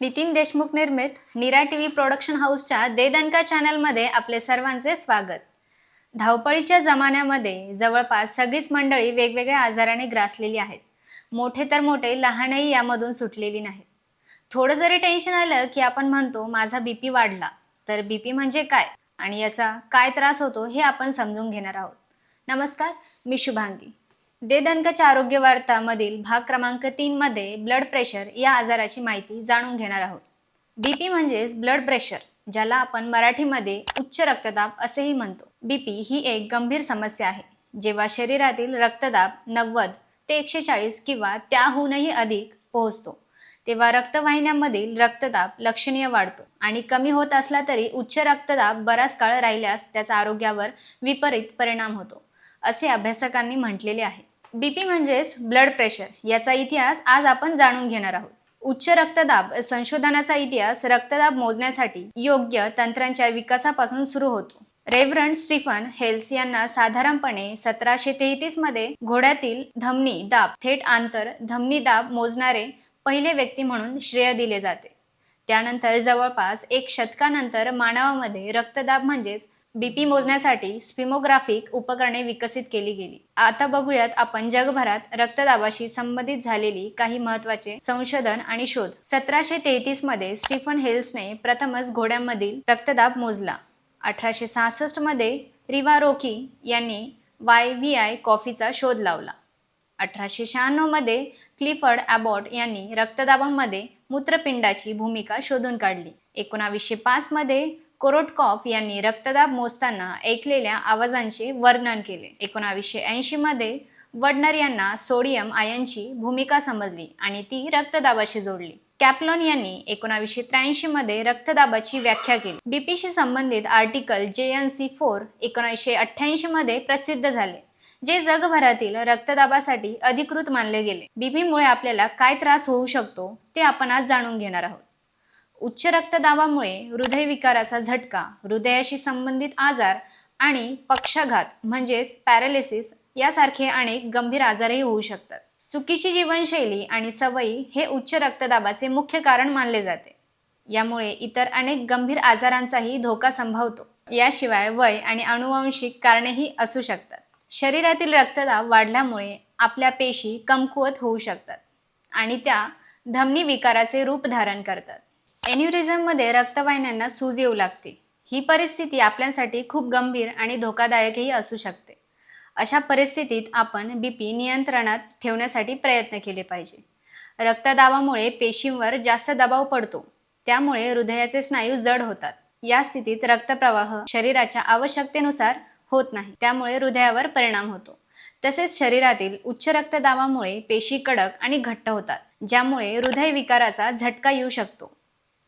नितीन देशमुख निर्मित Nira T V production हाऊसच्या देदनका चॅनलमध्ये आपले सर्वांचे स्वागत. धावपळीच्या जमान्यामध्ये जवळपास सगळीच मंडळी वेगवेगळ्या आजाराने ग्रासलेली आहेत. मोठे तर मोठे लहानही यामधून सुटलेली नाहीत. थोडं जरी टेन्शन आलं की आपण म्हणतो माझा बीपी वाढला. तर बीपी म्हणजे काय? आणि याचा काय त्रास होतो हे आपण समजून घेणार आहोत. नमस्कार मी शुभांगी. देदनकच्या आरोग्य वार्तामधील भाग क्रमांक तीनमध्ये ब्लड प्रेशर या आजाराची माहिती जाणून घेणार आहोत. बीपी म्हणजेच ब्लड प्रेशर ज्याला आपण मराठीमध्ये उच्च रक्तदाब असेही म्हणतो. बीपी ही एक गंभीर समस्या आहे. जेव्हा शरीरातील रक्तदाब नव्वद ते एकशे चाळीस किंवा त्याहूनही अधिक पोहोचतो तेव्हा रक्तवाहिन्यांमधील रक्तदाब लक्षणीय वाढतो आणि कमी होत असला तरी उच्च रक्तदाब बराच काळ राहिल्यास त्याचा आरोग्यावर विपरीत परिणाम होतो असे अभ्यासकांनी म्हटलेले आहे. बीपी म्हणजेच ब्लड प्रेशर याचा इतिहास आज आपण जाणून घेणार आहोत. उच्च रक्तदाब संशोधनाचा इतिहास रक्तदाब मोजण्यासाठी योग्य तंत्रांच्या विकासापासून सुरू होतो. रेव्हरंड स्टीफन हेल्स यांना साधारणपणे सतराशे तेहतीसमध्ये घोड्यातील धमनी दाब थेट आंतर धमनी दाब मोजणारे पहिले व्यक्ती म्हणून श्रेय दिले जाते. त्यानंतर जवळपास एक शतकानंतर मानवामध्ये रक्तदाब म्हणजेच बीपी मोजण्यासाठी स्पिमोग्राफिक उपकरणे विकसित केली गेली. आता बघूयात आपण जगभरात रक्तदाबाशी संबंधित झालेली काही महत्त्वाचे संशोधन आणि शोध. सतराशे तेहतीसमध्ये स्टीफन हेल्सने प्रथमच घोड्यांमधील रक्तदाब मोजला. अठराशे सहासष्टमध्ये रिवा रोकी यांनी वाय व्ही आय कॉफीचा शोध लावला. अठराशे शहाण्णवमध्ये क्लिफर्ड ॲबॉट यांनी रक्तदाबामध्ये मूत्रपिंडाची भूमिका शोधून काढली. एकोणावीसशे पाचमध्ये कोरोटकॉफ यांनी रक्तदाब मोजताना ऐकलेल्या आवाजांचे वर्णन केले. एकोणावीसशे ऐंशीमध्ये वडनर यांना सोडियम आयनची भूमिका समजली आणि ती रक्तदाबाशी जोडली. कॅप्लॉन यांनी एकोणावीसशे त्र्याऐंशी मध्ये रक्तदाबाची व्याख्या केली. बीपीशी संबंधित आर्टिकल जे एन सी फोर एकोणीसशे अठ्ठ्याऐंशी मध्ये प्रसिद्ध झाले जे जगभरातील रक्तदाबासाठी अधिकृत मानले गेले. बीपीमुळे आपल्याला काय त्रास होऊ शकतो ते आपण आज जाणून घेणार आहोत. उच्च रक्तदाबामुळे हृदयविकाराचा झटका हृदयाशी संबंधित आजार आणि पक्षाघात म्हणजेच पॅरालिसिस यासारखे अनेक गंभीर आजारही होऊ शकतात. चुकीची जीवनशैली आणि सवयी हे उच्च रक्तदाबाचे मुख्य कारण मानले जाते. यामुळे इतर अनेक गंभीर आजारांचाही धोका संभवतो. याशिवाय वय आणि अनुवांशिक कारणेही असू शकतात. शरीरातील रक्तदाब वाढल्यामुळे आपल्या पेशी कमकुवत होऊ शकतात आणि त्या धमनी विकाराचे रूप धारण करतात. एन्युरिझममध्ये रक्तवाहिन्यांना सूज येऊ लागते. ही परिस्थिती आपल्यासाठी खूप गंभीर आणि धोकादायकही असू शकते. अशा परिस्थितीत आपण बी पी नियंत्रणात ठेवण्यासाठी प्रयत्न केले पाहिजे. रक्तदाबामुळे पेशींवर जास्त दबाव पडतो. त्यामुळे हृदयाचे स्नायू जड होतात. या स्थितीत रक्तप्रवाह शरीराच्या आवश्यकतेनुसार होत नाही. त्यामुळे हृदयावर परिणाम होतो. तसेच शरीरातील उच्च रक्तदाबामुळे पेशी कडक आणि घट्ट होतात ज्यामुळे हृदयविकाराचा झटका येऊ शकतो.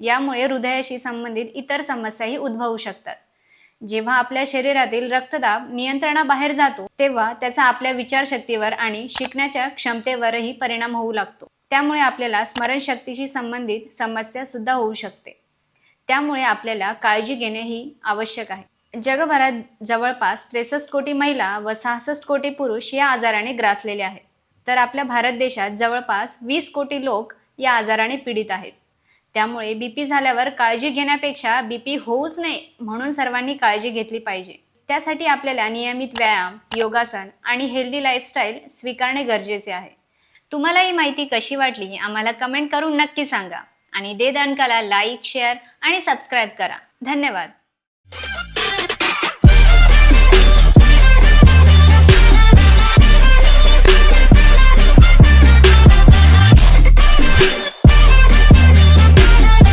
यामुळे हृदयाशी संबंधित इतर समस्याही उद्भवू शकतात. जेव्हा आपल्या शरीरातील रक्तदाब नियंत्रणाबाहेर जातो तेव्हा त्याचा आपल्या विचारशक्तीवर आणि शिकण्याच्या क्षमतेवरही परिणाम होऊ लागतो. त्यामुळे आपल्याला स्मरणशक्तीशी संबंधित समस्या सुद्धा होऊ शकते. त्यामुळे आपल्याला काळजी घेणेही आवश्यक आहे. जगभरात जवळपास त्रेसष्ट कोटी महिला व सहासष्ट कोटी पुरुष या आजाराने ग्रासलेले आहेत. तर आपल्या भारत देशात जवळपास वीस कोटी लोक या आजाराने पीडित आहेत. त्यामुळे बी पी झाल्यावर काळजी घेण्यापेक्षा बी पी होऊच नये म्हणून सर्वांनी काळजी घेतली पाहिजे. त्यासाठी आपल्याला नियमित व्यायाम योगासन आणि हेल्दी लाईफस्टाईल स्वीकारणे गरजेचे आहे. तुम्हाला ही माहिती कशी वाटली आम्हाला कमेंट करून नक्की सांगा. आणि दे दणकाला लाईक शेअर आणि सबस्क्राईब करा. धन्यवाद.